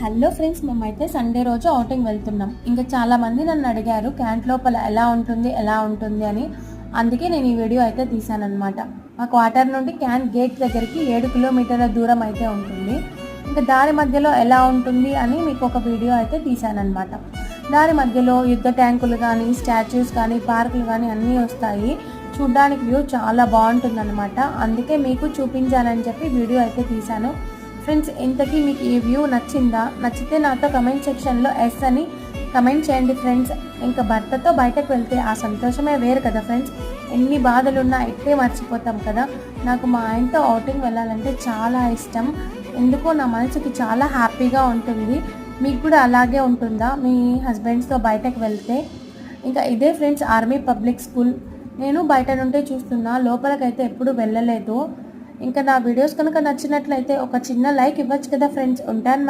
Hello friends మేమైతే Sunday రోజు outing వెళ్తున్నాం. ఇంకా చాలా మంది నన్ను అడిగారు క్యాంట్ లోపల ఎలా ఉంటుంది ఎలా ఉంటుంది అని. అందుకే నేను ఈ వీడియో అయితే తీశానన్నమాట. మా క్వార్టర్ నుండి క్యాంట్ గేట్ దగ్గరికి ఏడు కిలోమీటర్ల దూరం అయితే ఉంటుంది. ఇంకా దారి మధ్యలో ఎలా ఉంటుంది అని మీకు ఒక వీడియో అయితే తీశానమాట దారి మధ్యలో యుద్ధ ట్యాంకులు కానీ స్టాచ్యూస్ కానీ పార్కులు కానీ అన్నీ వస్తాయి. చూడ్డానికి వ్యూ చాలా బాగుంటుందన్నమాట. అందుకే మీకు చూపించాలని చెప్పి వీడియో అయితే తీశాను. ఫ్రెండ్స్ ఇంతకీ మీకు ఈ వ్యూ నచ్చిందా? నచ్చితే నాతో కమెంట్ సెక్షన్లో ఎస్ అని కమెంట్ చేయండి ఫ్రెండ్స్ ఇంకా భర్తతో బయటకు వెళ్తే ఆ సంతోషమే వేరు కదా ఫ్రెండ్స్ ఎన్ని బాధలున్నా ఇట్టే మర్చిపోతాం కదా. నాకు మా ఆయనతో అవుటింగ్ వెళ్ళాలంటే చాలా ఇష్టం. ఎందుకో నా మనసుకి చాలా హ్యాపీగా ఉంటుంది. మీకు కూడా అలాగే ఉంటుందా? మీ హస్బెండ్స్తో బయటకు వెళ్తే. ఇంకా ఇదే ఫ్రెండ్స్ ఆర్మీ పబ్లిక్ స్కూల్ నేను బయట నుండే చూస్తున్నా. లోపలికైతే ఎప్పుడు వెళ్ళలేదు. ఇంకా నా వీడియోస్ కనుక నచ్చినట్లయితే ఒక చిన్న లైక్ ఇవ్వచ్చు కదా ఫ్రెండ్స్. ఉంటాను